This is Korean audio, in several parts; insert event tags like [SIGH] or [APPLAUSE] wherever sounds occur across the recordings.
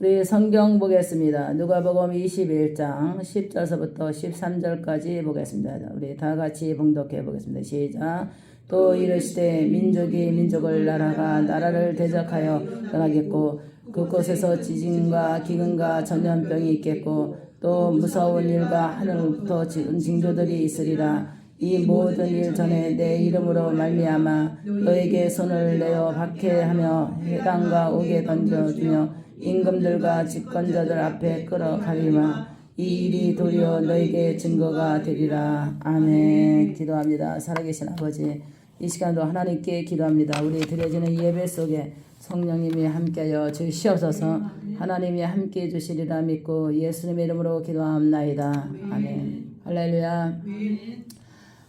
우리 성경 보겠습니다. 누가복음 21장 10절서부터 13절까지 보겠습니다. 우리 다 같이 봉독해 보겠습니다. 시작. 또 이르시되 민족이 민족을 나라가 나라를 대적하여 떠나겠고 그곳에서 지진과 기근과 전염병이 있겠고 또 무서운 일과 하늘부터 징조들이 있으리라. 이 모든 일 전에 내 이름으로 말미암아 너에게 손을 내어 박해하며 해당과 옥에 던져주며 임금들과 집권자들 앞에 끌어가리마 이 일이 도리어 너에게 증거가 되리라. 아멘. 기도합니다. 살아계신 아버지 이 시간도 하나님께 기도합니다. 우리 드려지는 예배 속에 성령님이 함께하여 주시옵소서. 하나님이 함께해 주시리라 믿고 예수님의 이름으로 기도합나이다. 아멘. 할렐루야.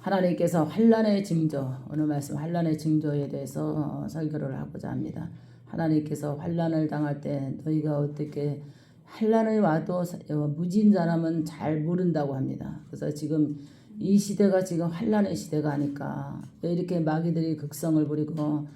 하나님께서 환란의 징조 오늘 말씀 환란의 징조에 대해서 어, 설교를 하고자 합니다. 하나님께서 환란을 당할 때 너희가 어떻게 환란이 와도 사- 어, 무진 사람은 잘 모른다고 합니다. 그래서 지금 이 시대가 지금 환란의 시대가 아닐까 왜 이렇게 마귀들이 극성을 부리고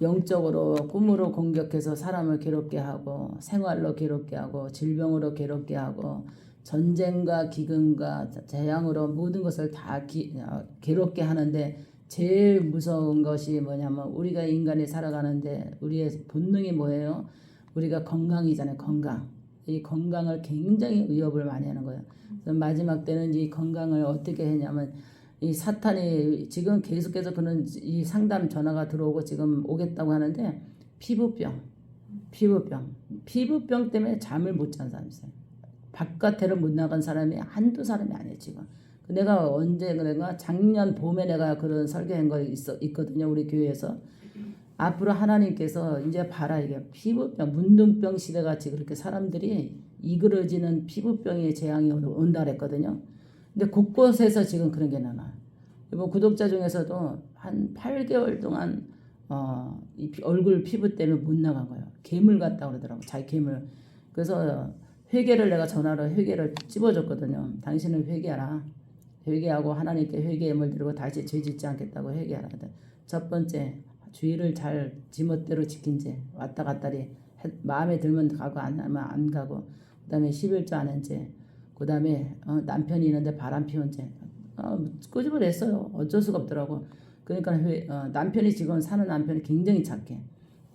영적으로 꿈으로 공격해서 사람을 괴롭게 하고 생활로 괴롭게 하고 질병으로 괴롭게 하고 전쟁과 기근과 재앙으로 모든 것을 다 기, 어, 괴롭게 하는데 제일 무서운 것이 뭐냐면 우리가 인간이 살아가는데 우리의 본능이 뭐예요? 우리가 건강이잖아요. 건강. 이 건강을 굉장히 위협을 많이 하는 거예요. 그래서 마지막 때는 이 건강을 어떻게 했냐면 이 사탄이 지금 계속해서 그런 이 상담 전화가 들어오고 지금 오겠다고 하는데 피부병, 피부병, 피부병 때문에 잠을 못 자는 사람이 있어요. 바깥에를 못 나간 사람이 한두 사람이 아니에요 지금. 내가 언제 그런가 작년 봄에 내가 그런 설교한 거 있어 있거든요 우리 교회에서 앞으로 하나님께서 이제 봐라 이게 피부병 문둥병 시대 같이 그렇게 사람들이 이그러지는 피부병의 재앙이 온- 온다 그랬거든요. 근데 곳곳에서 지금 그런 게 나나. 뭐 구독자 중에서도 한 8개월 동안 어, 이 피- 얼굴 피부 때문에 못 나간 거예요. 괴물 같다 그러더라고. 자기 괴물. 그래서 회개를 내가 전화로 회개를 찝어줬거든요. 당신은 회개하라. 회개하고 하나님께 회개의 들고 다시 죄 짓지 않겠다고 회개하라. 첫 번째 주의를 잘 지멋대로 지킨 지 왔다 갔다리 해- 마음에 들면 가고 안 하면 안 가고 그다음에 11조 안한 죄. 그다음에 어, 남편이 있는데 바람 피운 죄. 어, 끄집어냈어요. 어쩔 수가 없더라고. 그러니까 회, 어, 남편이 지금 사는 남편이 굉장히 착해.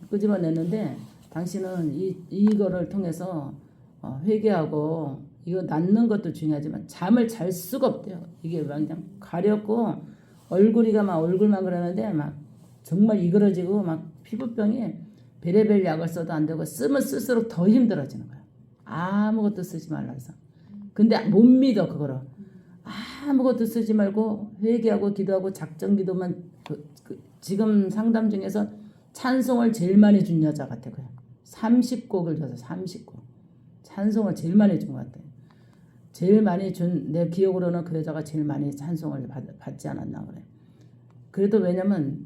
끄집어냈는데 당신은 이 이거를 통해서 어, 회개하고 이거 낫는 것도 중요하지만 잠을 잘 수가 없대요. 이게 그냥 가렵고 얼굴이가 막 얼굴만 그러는데 막 정말 이그러지고 막 피부병이 베레벨 약을 써도 안 되고 쓰면 쓸수록 더 힘들어지는 거야. 아무것도 쓰지 말라 해서. 근데 못 믿어 그거를. 아무것도 쓰지 말고 회개하고 기도하고 작정 기도만 그, 그 지금 상담 중에서 찬송을 제일 많이 준 여자 같아 그냥 30곡을 줘서 30곡 찬송을 제일 많이 준 것 같아 제일 많이 준 내 기억으로는 그 여자가 제일 많이 찬송을 받, 받지 않았나 그래 그래도 왜냐면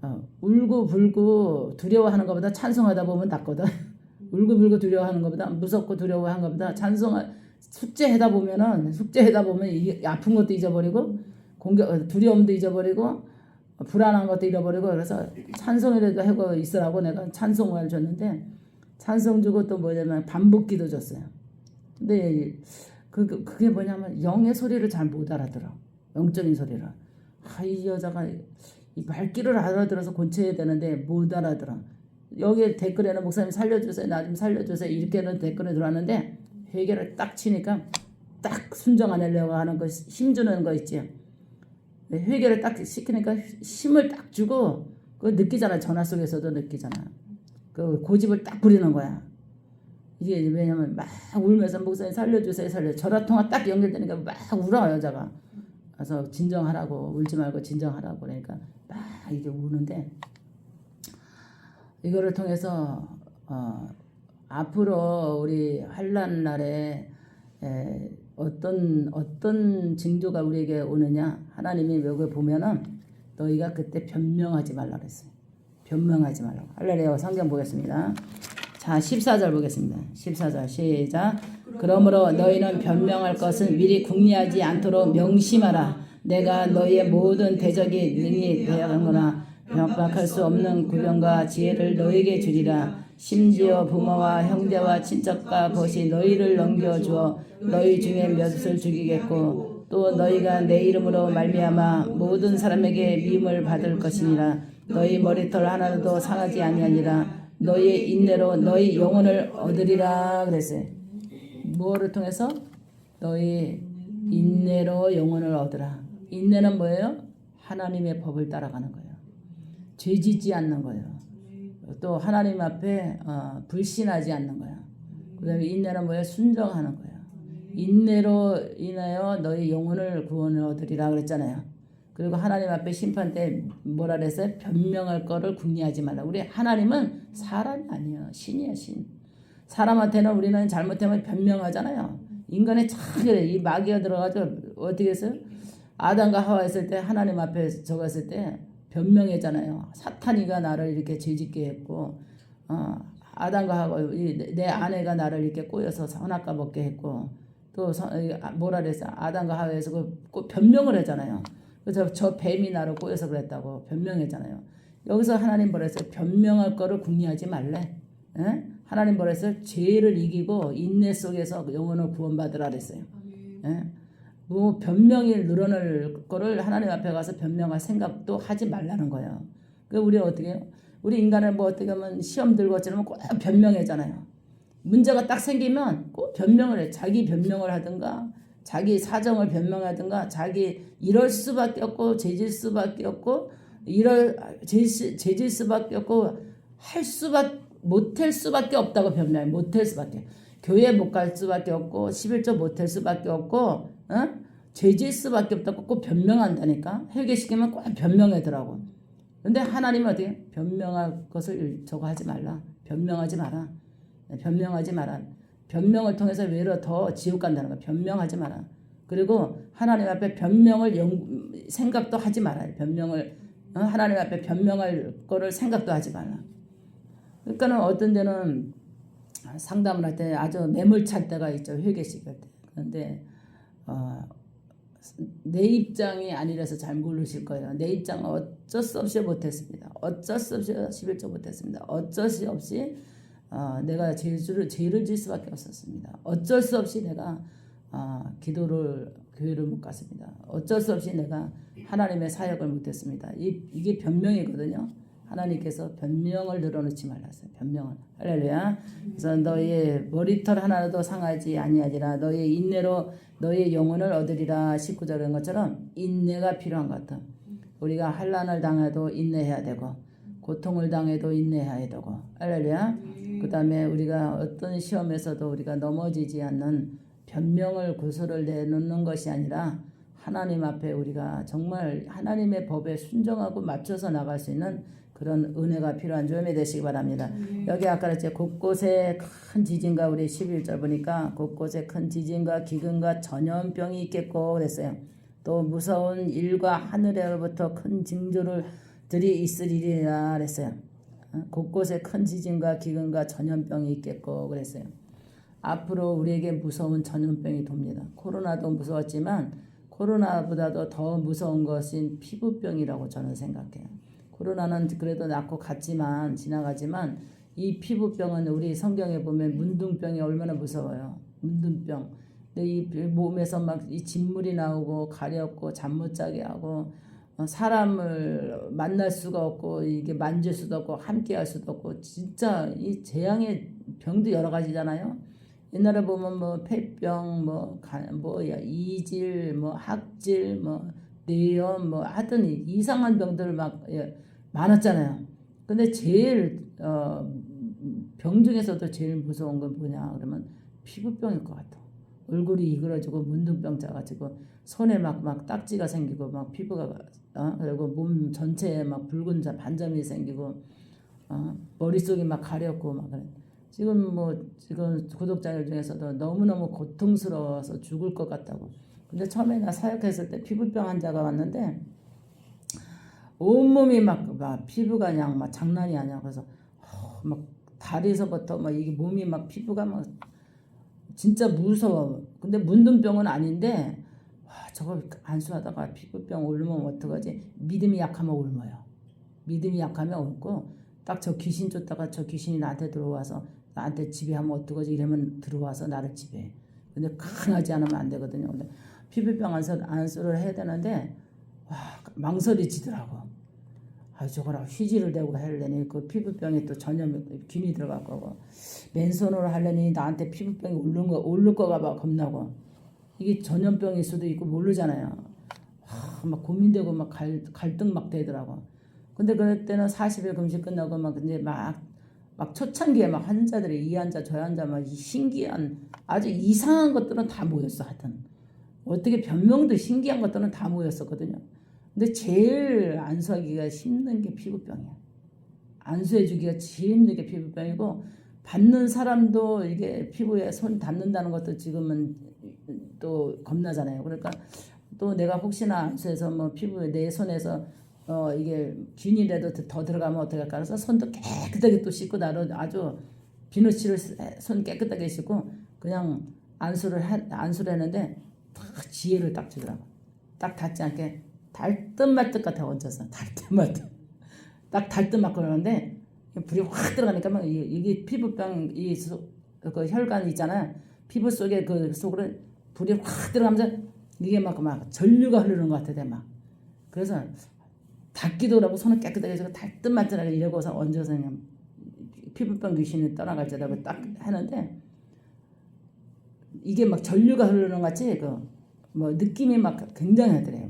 어, 울고 불고 두려워하는 것보다 찬송하다 보면 낫거든 [LAUGHS] 울고 불고 두려워하는 것보다 무섭고 두려워하는 것보다 찬송 숙제하다 보면은 숙제하다 보면 이 아픈 것도 잊어버리고 공격 어, 두려움도 잊어버리고 어, 불안한 것도 잃어버리고 그래서 찬송이라도 하고 있으라고 내가 찬송을 줬는데 찬송 주고 또 뭐냐면 반복기도 줬어요. 근데 그 그- 그게 뭐냐면 영의 소리를 잘 못 알아들어. 영적인 소리를. 아, 이 여자가 이 말귀를 알아들어서 고쳐야 되는데 못 알아들어. 여기 댓글에는 목사님 살려주세요 나 좀 살려주세요 이렇게는 댓글에 들어왔는데 회개를 딱 치니까 딱 순정 안 하려고 하는 거 힘주는 거 있지. 회개를 딱 시키니까 힘을 딱 주고 그거 느끼잖아 전화 속에서도 느끼잖아. 그 고집을 딱 부리는 거야 이게 왜냐면 막 울면서 목사님 살려주세요 살려 전화 통화 딱 연결되니까 막 울어 여자가 그래서 진정하라고 울지 말고 진정하라고 그러니까 막 이게 우는데 이거를 통해서 어, 앞으로 우리 환란 날에 에, 어떤 어떤 징조가 우리에게 오느냐 하나님이 여기 보면은 너희가 그때 변명하지 말라 그랬어요. 변명하지 말라고. 할렐루야 성경 보겠습니다. 자 14절 보겠습니다. 14절 시작. 그러므로 너희는 변명할 것은 미리 궁리하지 않도록 명심하라. 내가 너희의 모든 대적이 능히 되었거나 병박할 수 없는 구병과 지혜를 너에게 주리라 심지어 부모와 형제와 친척과 벗이 너희를 넘겨주어 너희 중에 몇을 죽이겠고 또 너희가 내 이름으로 말미암아 모든 사람에게 미움을 받을 것이니라 너희 머리털 하나도 상하지 아니하니라 너희의 인내로 너희 영혼을 얻으리라 그랬어요. 뭐를 통해서 너희 인내로 영혼을 얻으라. 인내는 뭐예요? 하나님의 법을 따라가는 거예요. 죄 짓지 않는 거예요. 또 하나님 앞에 어, 불신하지 않는 거예요. 그다음에 인내는 뭐예요? 순정하는 거예요. 인내로 인하여 너희 영혼을 구원을 얻으리라 그랬잖아요. 그리고 하나님 앞에 심판 때 뭐라 그랬어요? 변명할 거를 궁리하지 말라. 우리 하나님은 사람이 아니에요. 신이야 신. 사람한테는 우리는 잘못하면 변명하잖아요. 인간의 참 그래. 이 마귀가 들어가지고 어떻게 했어요? 아담과 하와 했을 때 하나님 앞에 저거 했을 때 변명했잖아요. 사탄이가 나를 이렇게 죄짓게 했고 어, 아담과 이 내- 내 아내가 나를 이렇게 꼬여서 선악과 먹게 했고 또 뭐라 그랬어? 아담과 하와에서 그꼭 변명을 했잖아요. 그래서 저 뱀이 나를 꼬여서 그랬다고 변명했잖아요. 여기서 하나님 뭐랬어요? 변명할 거를 궁리하지 말래. 예? 하나님 뭐랬어요? 죄를 이기고 인내 속에서 영혼을 구원받으라 그랬어요. 예? 뭐 변명이 늘어날 거를 하나님 앞에 가서 변명할 생각도 하지 말라는 거예요. 그 우리 어떻게 해요? 우리 인간은 뭐 어떻게 하면 시험 들고 지르면 꼭 변명하잖아요. 문제가 딱 생기면 꼭 변명을 해. 자기 변명을 하든가 자기 사정을 변명하든가 자기 이럴 수밖에 없고 죄질 수밖에 없고 이럴 죄질 수밖에 없고 할 수밖에 못할 수밖에 없다고 변명해. 못할 수밖에. 교회 못 갈 수밖에 없고 11조 못할 수밖에 없고 어? 죄질 수밖에 없다고 꼭 변명한다니까. 회개시키면 꼭 변명하더라고. 근데 하나님은 어떻게 해? 변명할 것을 저거 하지 말라. 변명하지 마라. 변명하지 마라. 변명을 통해서 외로 더 지옥 간다는 거야. 변명하지 마라. 그리고 하나님 앞에 변명을 영, 생각도 하지 마라. 변명을 어? 하나님 앞에 변명할 거를 생각도 하지 말라. 그러니까는 어떤 데는 상담을 할 때 아주 매몰찰 때가 있죠. 회개식 할 때. 그런데 어, 내 입장이 아니라서 잘 모르실 거예요. 내 입장은 어쩔 수 없이 못했습니다. 어쩔 수 없이 11조 못했습니다. 어쩔 수 없이 어, 내가 죄를 죄를 질 수밖에 없었습니다. 어쩔 수 없이 내가 어, 기도를 교회를 못 갔습니다. 어쩔 수 없이 내가 하나님의 사역을 못했습니다. 이, 이게 변명이거든요. 하나님께서 변명을 늘어놓지 말랐어요. 변명을 할렐루야. 그래서 너희의 머리털 하나라도 상하지 아니하리라. 너희의 인내로 너희의 영혼을 얻으리라. 19절인 것처럼 인내가 필요한 것 같아. 우리가 환난을 당해도 인내해야 되고 고통을 당해도 인내해야 되고 할렐루야. 그 다음에 우리가 어떤 시험에서도 우리가 넘어지지 않는 변명을 구설을 내놓는 것이 아니라 하나님 앞에 우리가 정말 하나님의 법에 순종하고 맞춰서 나갈 수 있는 그런 은혜가 필요한 점이 되시기 바랍니다. 여기 아까 이제 곳곳에 큰 지진과 우리 11절 보니까 곳곳에 큰 지진과 기근과 전염병이 있겠고 그랬어요. 또 무서운 일과 하늘에로부터 큰 징조들이 있으리라 그랬어요. 어? 곳곳에 큰 지진과 기근과 전염병이 있겠고 그랬어요. 앞으로 우리에게 무서운 전염병이 돕니다. 코로나도 무서웠지만 코로나보다도 더 무서운 것인 피부병이라고 저는 생각해요. 코로나는 그래도 낫고 갔지만 지나가지만 이 피부병은 우리 성경에 보면 문둥병이 얼마나 무서워요. 문둥병. 이 몸에서 막 이 진물이 나오고 가렵고 잠 못 자게 하고 어, 사람을 만날 수가 없고 이게 만질 수도 없고 함께 할 수도 없고 진짜 이 재앙의 병도 여러 가지잖아요. 옛날에 보면 뭐 폐병 뭐 간, 뭐야 이질 뭐 학질 뭐 뇌염 뭐 하여튼 이상한 병들 막 예, 많았잖아요. 근데 제일 어, 병 중에서도 제일 무서운 건 뭐냐 그러면 피부병일 것 같아. 얼굴이 이그러지고 문둥병 짜가지고 손에 막 막 딱지가 생기고 막 피부가 어? 그리고 몸 전체에 막 붉은 자 반점이 생기고 어? 머릿속이 막 가렵고 막 그래. 지금 뭐 지금 구독자들 중에서도 너무너무 고통스러워서 죽을 것 같다고. 근데 처음에 나 사역했을 때 피부병 환자가 왔는데 온몸이 막, 막 피부가 그냥 막 장난이 아니야. 그래서 어, 막 다리에서부터 막 이게 몸이 막 피부가 막 진짜 무서워. 근데 문둥병은 아닌데 와, 저거 안수하다가 피부병 옮으면 어떡하지? 믿음이 약하면 옮어요. 믿음이 약하면 없고 딱 저 귀신 쫓다가 저 귀신이 나한테 들어와서 나한테 지배하면 어떡하지 이러면 들어와서 나를 지배해. 근데 강하지 않으면 안 되거든요. 근데 피부병 안수, 안수를 해야 되는데 와 망설이지더라고. 아 저거라 휴지를 대고 하려니 그 피부병이 또 전염 균이 들어갈 거고 맨손으로 하려니 나한테 피부병이 오른 거 오를 거가 봐 겁나고 이게 전염병일 수도 있고 모르잖아요. 와, 막 고민되고 막 갈, 갈등 막 되더라고. 근데 그때는 40일 금식 끝나고 막 이제 막, 막 초창기에 막 환자들이 이 환자 저 환자 막 신기한 아주 이상한 것들은 다 모였어 하여튼. 어떻게 변명도 신기한 것들은 다 모였었거든요. 근데 제일 안수하기가 힘든 게 피부병이야. 안수해주기가 제일 힘든 게 피부병이고 받는 사람도 이게 피부에 손 닿는다는 것도 지금은 또 겁나잖아요. 그러니까 또 내가 혹시나 안수해서 뭐 피부에 내 손에서 어 이게 균이라도 더 들어가면 어떡할까 그래서 손도 깨끗하게 또 씻고 나로 아주 비누칠을 손 깨끗하게 씻고 그냥 안수를 하, 안수를 했는데 딱 지혜를 딱 주더라고. 딱 닿지 않게 달듯 말듯 같아 얹어서 달듯 말듯 딱 달듯 막 그러는데 불이 확 들어가니까 막 이- 이게 피부병 이 그 혈관 있잖아요. 피부 속에 그 속으로 불이 확 들어가면서 이게 막 막 전류가 흐르는 것 같아 막. 그래서 닦기도 하고 손을 깨끗하게 해서 달듯 말듯하게 이러고서 얹어서 그냥 피부병 귀신이 떠나갈지라고 딱 하는데 이게 막 전류가 흐르는 것 같이 그 뭐 느낌이 막 굉장하더래요.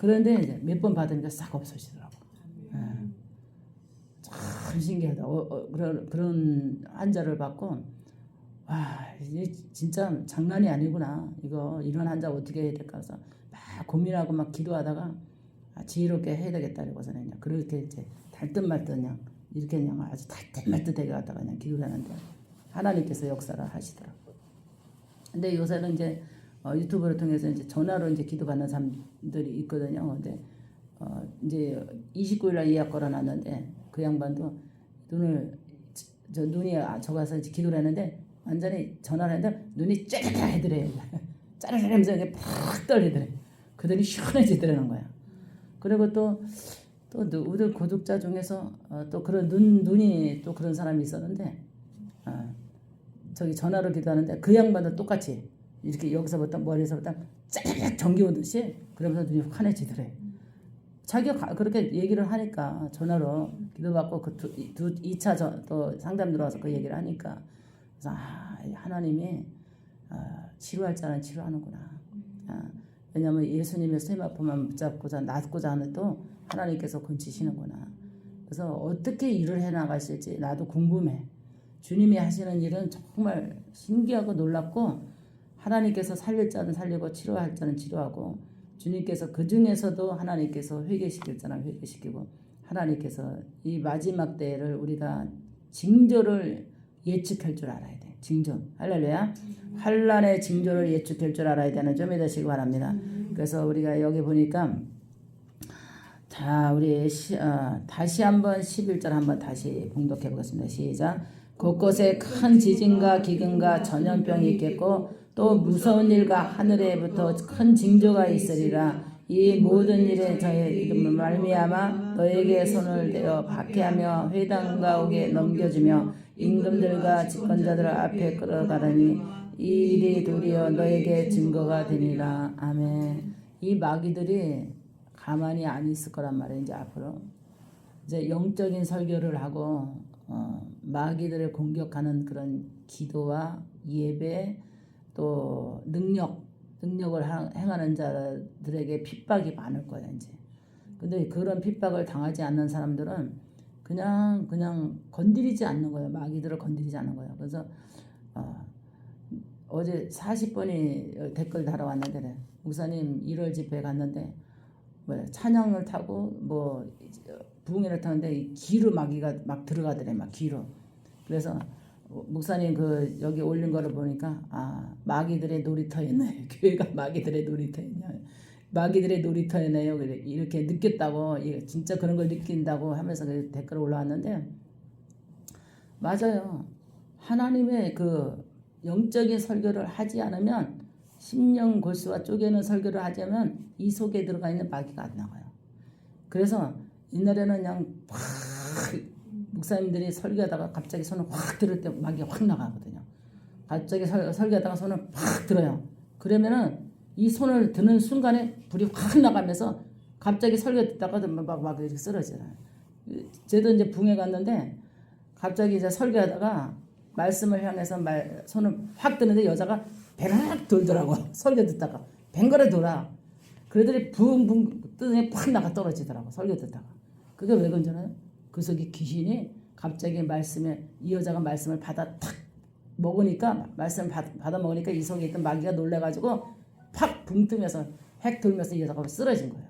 막. 그런데 이제 몇 번 받으니까 싹 없어지더라고. 예. 참 신기하다. 어, 어, 그런 그런 환자를 받고 와 이게 진짜 장난이 아니구나. 이거 이런 환자 어떻게 해야 될까 해서 막 고민하고 막 기도하다가 아, 지혜롭게 해야 되겠다 이러고서는 그냥 그렇게 이제 달듯 말듯 그냥 이렇게 그냥 아주 달듯 말듯하게 갖다가 그냥 기도를 하는데 하나님께서 역사를 하시더라고. 근데 요새는 이제 어, 유튜브를 통해서 이제 전화로 이제 기도 받는 사람들이 있거든요. 근데 어, 이제 29일 날 예약 걸어 놨는데 그 양반도 눈을 저, 저 눈이 아, 저 가서 이제 기도를 했는데 완전히 전화를 했는데 눈이 쬐르르 해더래. 짜르르 하면서 [LAUGHS] 이게 팍 떨리더래. 그들이 시원해지더라는 거야. 그리고 또, 또 누- 우리 구독자 중에서 어, 또 그런 눈, 눈이 또 그런 사람이 있었는데, 어, 저기 전화로 기도하는데 그 양반도 똑같이 이렇게 여기서부터 머리에서부터 쫙 전기 오듯이 그러면서 눈이 환해지더래. 자기가 가- 그렇게 얘기를 하니까 전화로 기도받고 그 두, 이- 두 2차 저, 또 상담 들어와서 그 얘기를 하니까 그래서 아 하나님이 아, 치료할 자는 치료하는구나. 아, 왜냐하면 예수님의 세마포만 붙잡고자 낫고자 하는 또 하나님께서 건치시는구나. 그래서 어떻게 일을 해 나가실지 나도 궁금해. 주님이 하시는 일은 정말 신기하고 놀랍고 하나님께서 살릴 자는 살리고 치료할 자는 치료하고 주님께서 그 중에서도 하나님께서 회개시킬 자는 회개시키고 하나님께서 이 마지막 때를 우리가 징조를 예측할 줄 알아야 돼. 징조. 할렐루야. 환란의 징조를 예측할 줄 알아야 되는 점이 되시기 바랍니다. 그래서 우리가 여기 보니까 자, 우리 시, 어, 다시 한번 11절 한번 다시 봉독해 보겠습니다. 시작. 곳곳에 큰 지진과 기근과 전염병이 있겠고 또 무서운 일과 하늘에부터 큰 징조가 있으리라. 이 모든 일에 저의 이름을 말미암아 너에게 손을 대어 박해하며 회당 가옥에 넘겨주며 임금들과 집권자들 앞에 끌어가라니 이 일이 도리어 너에게 증거가 되니라. 아멘. 이 마귀들이 가만히 안 있을 거란 말이에요. 이제 앞으로 이제 영적인 설교를 하고 어, 마귀들을 공격하는 그런 기도와 예배 또 능력 능력을 하- 행하는 자들에게 핍박이 많을 거야 이제. 근데 그런 핍박을 당하지 않는 사람들은 그냥 그냥 건드리지 않는 거예요. 마귀들을 건드리지 않는 거예요. 그래서 어, 어제 40번이 댓글 달아왔는데 목사님 1월 집회 갔는데 뭐 찬양을 타고 뭐 부흥회를 타는데 이 기로 마귀가 막 들어가더래 막 기로 그래서 목사님 그 여기 올린 거를 보니까 아 마귀들의 놀이터였네. [LAUGHS] 교회가 마귀들의 놀이터였냐. 마귀들의 놀이터였네요. 이렇게 느꼈다고 이 진짜 그런 걸 느낀다고 하면서 그 댓글 올라왔는데 맞아요. 하나님의 그 영적인 설교를 하지 않으면 심령 골수와 쪼개는 설교를 하자면 이 속에 들어가 있는 마귀가 안 나가요. 그래서 옛날에는 그냥 확 목사님들이 설교하다가 갑자기 손을 확 들을 때 막이 확 나가거든요. 갑자기 설, 설교하다가 손을 확 들어요. 그러면은 이 손을 드는 순간에 불이 확 나가면서 갑자기 설교 듣다가 막, 막 이렇게 쓰러져요. 저도 이제 붕에 갔는데 갑자기 이제 설교하다가 말씀을 향해서 말, 손을 확 드는데 여자가 베라락 돌더라고. [LAUGHS] 설교 듣다가. 뱅거를 돌아. 그러더니 붕붕 뜨더니 팍 나가 떨어지더라고. 설교 듣다가. 그게 왜 건져나요? 그 속에 귀신이 갑자기 말씀에 이 여자가 말씀을 받아 탁 먹으니까 말씀 받, 받아 먹으니까 이 속에 있던 마귀가 놀래가지고 팍 붕 뜨면서 핵 돌면서 이 여자가 쓰러진 거예요.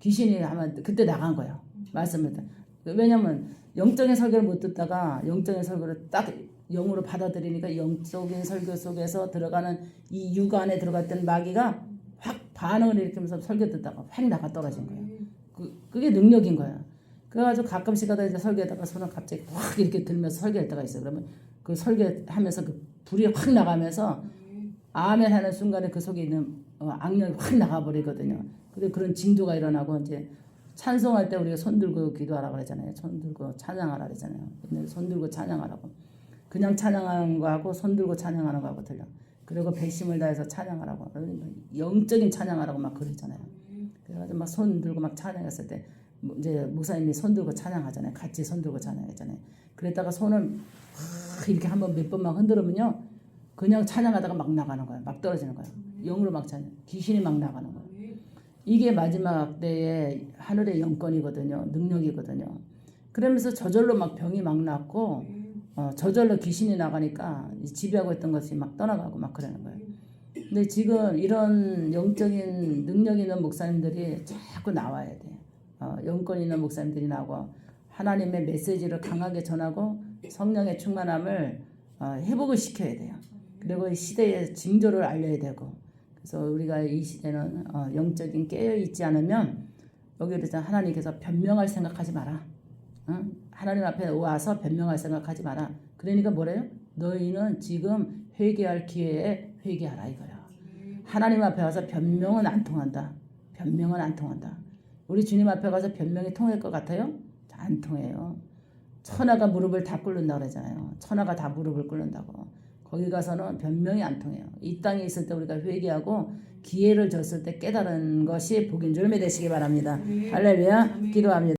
귀신이 하면 그때 나간 거예요. 말씀을 듣. 왜냐면 영적인 설교를 못 듣다가 영적인 설교를 딱 영으로 받아들이니까 영적인 설교 속에서 들어가는 이육 안에 들어갔던 마귀가 확 반응을 일으키면서 설교 듣다가 확 나가 떨어진 거예요. 그, 그게 능력인 거야. 그래가지고 가끔씩 가다 이제 설교하다가 손을 갑자기 확 이렇게 들면서 설교할 때가 있어요. 그러면 그 설교하면서 그 불이 확 나가면서 아멘 하는 순간에 그 속에 있는 어, 악령이 확 나가버리거든요. 근데 그런 징조가 일어나고 이제 찬송할 때 우리가 손 들고 기도하라 그러잖아요. 손 들고 찬양하라 그러잖아요. 손 들고 찬양하라고. 그냥 찬양하는 거하고 손 들고 찬양하는 거하고 틀려. 그리고 배심을 다해서 찬양하라고. 영적인 찬양하라고 막 그러잖아요. 그래가지고 막 손 들고 막 찬양했을 때뭐 이제 목사님이 손 들고 찬양하잖아요. 같이 손 들고 찬양했잖아요. 그랬다가 손을 확 이렇게 한번 몇 번만 흔들으면요. 그냥 찬양하다가 막 나가는 거예요. 막 떨어지는 거예요. 영으로 막 찬양. 귀신이 막 나가는 거예요. 이게 마지막 때의 하늘의 영권이거든요. 능력이거든요. 그러면서 저절로 막 병이 막 났고 어, 저절로 귀신이 나가니까 이 지배하고 있던 것이 막 떠나가고 막 그러는 거예요. 근데 지금 이런 영적인 능력 있는 목사님들이 자꾸 나와야 돼. 어, 영권 있는 목사님들이 나오고 하나님의 메시지를 강하게 전하고 성령의 충만함을 어, 회복을 시켜야 돼요. 그리고 이 시대의 징조를 알려야 되고 그래서 우리가 이 시대는 어, 영적인 깨어 있지 않으면 여기에서 하나님께서 변명할 생각하지 마라. 응? 하나님 앞에 와서 변명할 생각하지 마라. 그러니까 뭐래요? 너희는 지금 회개할 기회에 회개하라 이거야. 하나님 앞에 와서 변명은 안 통한다. 변명은 안 통한다. 우리 주님 앞에 가서 변명이 통할 것 같아요? 안 통해요. 천하가 무릎을 다 꿇는다 그러잖아요. 천하가 다 무릎을 꿇는다고. 거기 가서는 변명이 안 통해요. 이 땅에 있을 때 우리가 회개하고 기회를 줬을 때 깨달은 것이 복인 줄 믿으시기 바랍니다. 할렐루야. 기도합니다.